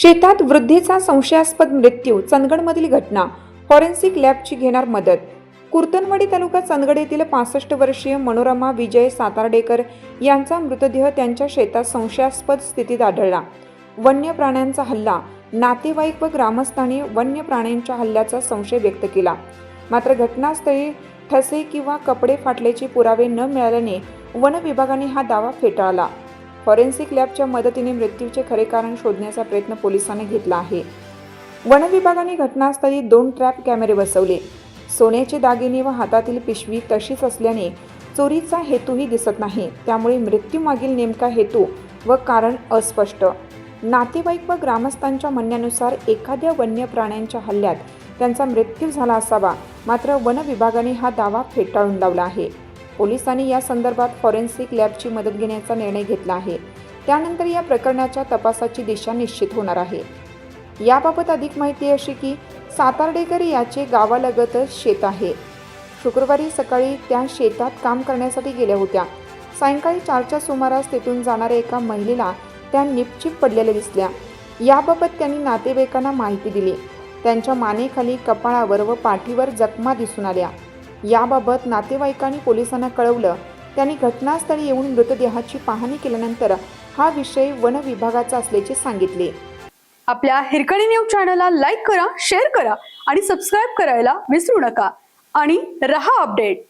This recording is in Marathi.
शेतात वृद्धेचा संशयास्पद मृत्यू चंदगडमधील घटना फॉरेन्सिक लॅबची घेणार मदत. कुर्तनवाडी तालुका चंदगड येथील पासष्ट वर्षीय मनोरमा विजय सातार्डेकर यांचा मृतदेह त्यांच्या शेतात संशयास्पद स्थितीत आढळला. वन्य प्राण्यांचा हल्ला नातेवाईक व ग्रामस्थांनी वन्य प्राण्यांच्या हल्ल्याचा संशय व्यक्त केला. मात्र घटनास्थळी ठसे किंवा कपडे फाटल्याचे पुरावे न मिळाल्याने वन विभागाने हा दावा फेटाळला. फॉरेन्सिक लॅबच्या मदतीने मृत्यूचे खरे कारण शोधण्याचा प्रयत्न पोलिसांनी घेतला आहे. वन विभागाने घटनास्थळी दोन ट्रॅप कॅमेरे बसवले. सोन्याचे दागिने व हातातील पिशवी तशीच असल्याने चोरीचा हेतूही दिसत नाही. त्यामुळे मृत्यूमागील नेमका हेतू व कारण अस्पष्ट. नातेवाईक व ग्रामस्थांच्या म्हणण्यानुसार एखाद्या वन्य प्राण्यांच्या हल्ल्यात त्यांचा मृत्यू झाला असावा मात्र वन विभागाने हा दावा फेटाळून लावला आहे. पोलिसांनी या संदर्भात फॉरेन्सिक लॅबची मदत घेण्याचा निर्णय घेतला आहे. त्यानंतर या प्रकरणाच्या तपासाची दिशा निश्चित होणार आहे. याबाबत अधिक माहिती अशी की सातार्डेकर याचे गावालगतच शेत आहे. शुक्रवारी सकाळी त्या शेतात काम करण्यासाठी गेल्या होत्या. सायंकाळी चारच्या सुमारास तिथून जाणाऱ्या एका महिलेला त्या निपचिप पडलेल्या दिसल्या. याबाबत त्यांनी नातेवाईकांना माहिती दिली. त्यांच्या मानेखाली कपाळावर व पाठीवर जखमा दिसून आल्या. याबाबत नातेवाईकांनी पोलिसांना कळवलं. त्यांनी घटनास्थळी येऊन मृतदेहाची पाहणी केल्यानंतर हा विषय वन विभागाचा असल्याचे सांगितले. आपल्या हिरकणी न्यूज चॅनलला लाईक करा शेअर करा आणि सबस्क्राईब करायला विसरू नका. आणि रहा अपडेट.